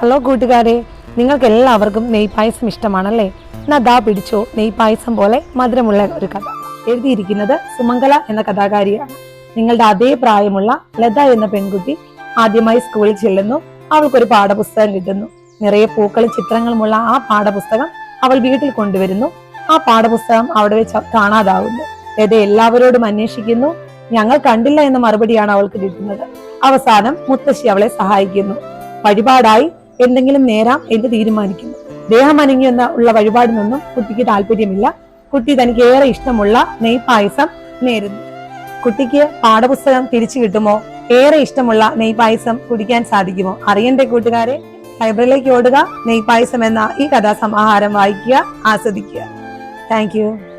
Hello കൂട്ടുകാരെ. നിങ്ങൾക്ക് എല്ലാവർക്കും നെയ്പായസം ഇഷ്ടമാണല്ലേ? എന്നാ ദാ പിടിച്ചോ നെയ്പായസം പോലെ മധുരമുള്ള ഒരു കഥ. എഴുതിയിരിക്കുന്നത് സുമംഗല എന്ന കഥാകാരിയാണ്. നിങ്ങളുടെ അതേ പ്രായമുള്ള ലത എന്ന പെൺകുട്ടി ആദ്യമായി സ്കൂളിൽ ചെല്ലുന്നു. അവൾക്കൊരു പാഠപുസ്തകം കിട്ടുന്നു. നിറയെ പൂക്കളും ചിത്രങ്ങളുമുള്ള ആ പാഠപുസ്തകം അവൾ വീട്ടിൽ കൊണ്ടുവരുന്നു. ആ പാഠപുസ്തകം അവിടെ വെച്ച് കാണാതാവുന്നു. ലത എല്ലാവരോടും അന്വേഷിക്കുന്നു. ഞങ്ങൾ കണ്ടില്ല എന്ന മറുപടിയാണ് അവൾക്ക് കിട്ടുന്നത്. അവസാനം മുത്തശ്ശി അവളെ സഹായിക്കുന്നു. വഴിപാടായി എന്തെങ്കിലും നേരാം എന്ന് തീരുമാനിക്കുന്നു. ദേഹം അനങ്ങി എന്ന ഉള്ള വഴിപാടിനൊന്നും കുട്ടിക്ക് താല്പര്യമില്ല. കുട്ടി തനിക്ക് ഏറെ ഇഷ്ടമുള്ള നെയ്പായസം നേരുന്നു. കുട്ടിക്ക് പാഠപുസ്തകം തിരിച്ചു കിട്ടുമോ? ഏറെ ഇഷ്ടമുള്ള നെയ്പായസം കുടിക്കാൻ സാധിക്കുമോ? അറിയണ്ടേ കൂട്ടുകാരെ? ലൈബ്രറിയിലേക്ക് ഓടുക നെയ്പായസം എന്ന ഈ കഥാസമാഹാരം വായിക്കുക ആസ്വദിക്കുക. താങ്ക്